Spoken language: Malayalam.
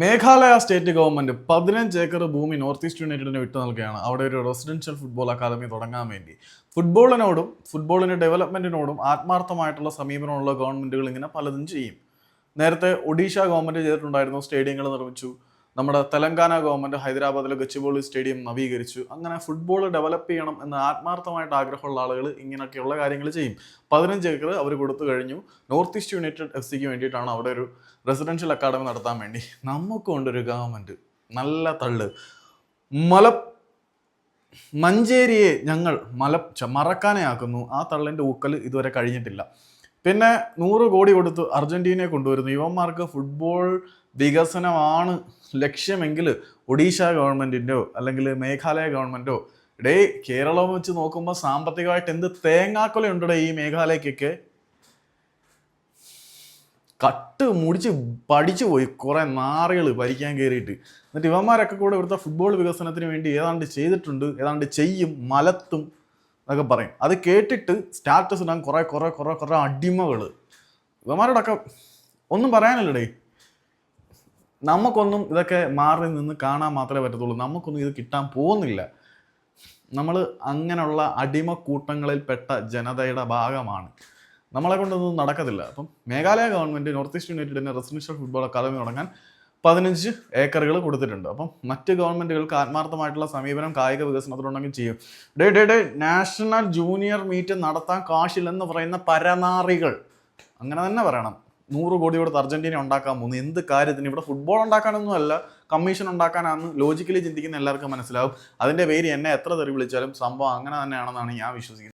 മേഘാലയ സ്റ്റേറ്റ് ഗവൺമെന്റ് പതിനഞ്ച് ഏക്കർ ഭൂമി നോർത്ത് ഈസ്റ്റ് യുണൈറ്റഡിന് വിട്ടു നൽകുകയാണ്. അവിടെ ഒരു റെസിഡൻഷ്യൽ ഫുട്ബോൾ അക്കാദമി തുടങ്ങാൻ വേണ്ടി. ഫുട്ബോളിനോടും ഫുട്ബോളിന്റെ ഡെവലപ്മെന്റിനോടും ആത്മാർത്ഥമായിട്ടുള്ള സമീപനമുള്ള ഗവൺമെന്റുകൾ ഇങ്ങനെ പലതും ചെയ്യും. നേരത്തെ ഒഡീഷ ഗവൺമെന്റ് ചെയ്തിട്ടുണ്ടായിരുന്നു സ്റ്റേഡിയങ്ങൾ നിർമ്മിച്ചു. നമ്മുടെ തെലങ്കാന ഗവൺമെന്റ് ഹൈദരാബാദിലെ ഗച്ചിബോളി സ്റ്റേഡിയം നവീകരിച്ചു. അങ്ങനെ ഫുട്ബോൾ ഡെവലപ്പ് ചെയ്യണം എന്ന് ആത്മാർത്ഥമായിട്ട് ആഗ്രഹമുള്ള ആളുകൾ ഇങ്ങനെയൊക്കെയുള്ള കാര്യങ്ങൾ ചെയ്യും. പതിനഞ്ച് ഏക്കർ അവർ കൊടുത്തു കഴിഞ്ഞു. നോർത്ത് ഈസ്റ്റ് യുണൈറ്റഡ് എഫ് സിക്ക് വേണ്ടിയിട്ടാണ് അവിടെ ഒരു റെസിഡൻഷ്യൽ അക്കാഡമി നടത്താൻ വേണ്ടി. നമുക്ക് ഒരു ഗവൺമെന്റ് നല്ല തള്ള്. മല മഞ്ചേരിയെ ഞങ്ങൾ മല ഛ, മറക്കാനെ ആക്കുന്നു ആ തള്ളിന്റെ ഊക്കൽ ഇതുവരെ കഴിഞ്ഞിട്ടില്ല. പിന്നെ നൂറ് കോടി കൊടുത്ത് അർജന്റീനയെ കൊണ്ടുവരുന്നു. യുവന്മാർക്ക് ഫുട്ബോൾ വികസനമാണ് ലക്ഷ്യമെങ്കിൽ ഒഡീഷ ഗവൺമെന്റിന്റെയോ അല്ലെങ്കിൽ മേഘാലയ ഗവൺമെന്റോ ഡേ കേരളം വെച്ച് നോക്കുമ്പോൾ സാമ്പത്തികമായിട്ട് എന്ത് തേങ്ങാക്കൊലയുണ്ടോ ഈ മേഘാലയക്കൊക്കെ. കട്ട് മുടിച്ച് പഠിച്ചു പോയി കുറെ നാറുകൾ ഭരിക്കാൻ കയറിയിട്ട് എന്നിട്ട് ഇവന്മാരൊക്കെ കൂടെ ഇവിടുത്തെ ഫുട്ബോൾ വികസനത്തിന് വേണ്ടി ഏതാണ്ട് ചെയ്തിട്ടുണ്ട്. ഏതാണ്ട് ചെയ്യും മലത്തും എന്നൊക്കെ പറയും. അത് കേട്ടിട്ട് സ്റ്റാറ്റസ് ഇടാൻ കുറേ കുറേ കുറേ കുറേ അടിമകൾ ഇവന്മാരോടൊക്കെ ഒന്നും പറയാനില്ലടേ. നമുക്കൊന്നും ഇതൊക്കെ മാറി നിന്ന് കാണാൻ മാത്രമേ പറ്റത്തുള്ളൂ. നമുക്കൊന്നും ഇത് കിട്ടാൻ പോകുന്നില്ല. നമ്മൾ അങ്ങനെയുള്ള അടിമക്കൂട്ടങ്ങളിൽപ്പെട്ട ജനതയുടെ ഭാഗമാണ്. നമ്മളെ കൊണ്ടൊന്നും നടക്കത്തില്ല. അപ്പം മേഘാലയ ഗവൺമെന്റ് നോർത്ത് ഈസ്റ്റ് യുണൈറ്റഡിന്റെ റെസിഡൻഷ്യൽ ഫുട്ബോൾ അക്കാദമി തുടങ്ങാൻ പതിനഞ്ച് ഏക്കറുകൾ കൊടുത്തിട്ടുണ്ട്. അപ്പം മറ്റ് ഗവൺമെന്റുകൾക്ക് ആത്മാർത്ഥമായിട്ടുള്ള സമീപനം കായിക വികസനത്തിലുണ്ടെങ്കിൽ ചെയ്യും. Day day day national junior meet നടത്താൻ കാശില്ലെന്ന് പറയുന്ന പരനാറികൾ. അങ്ങനെ തന്നെ പറയണം. നൂറ് കോടി കൊടുത്ത് അർജന്റീന ഉണ്ടാക്കാൻ പോകുന്നു. എന്ത് കാര്യത്തിന്? ഇവിടെ ഫുട്ബോൾ ഉണ്ടാക്കാനൊന്നുമല്ല കമ്മീഷൻ ഉണ്ടാക്കാനാണെന്ന് ലോജിക്കലി ചിന്തിക്കുന്ന എല്ലാവർക്കും മനസ്സിലാവും. അതിന്റെ പേര് എന്നെ എത്ര തെറി വിളിച്ചാലും സംഭവം അങ്ങനെ തന്നെയാണെന്നാണ് ഞാൻ വിശ്വസിക്കുന്നത്.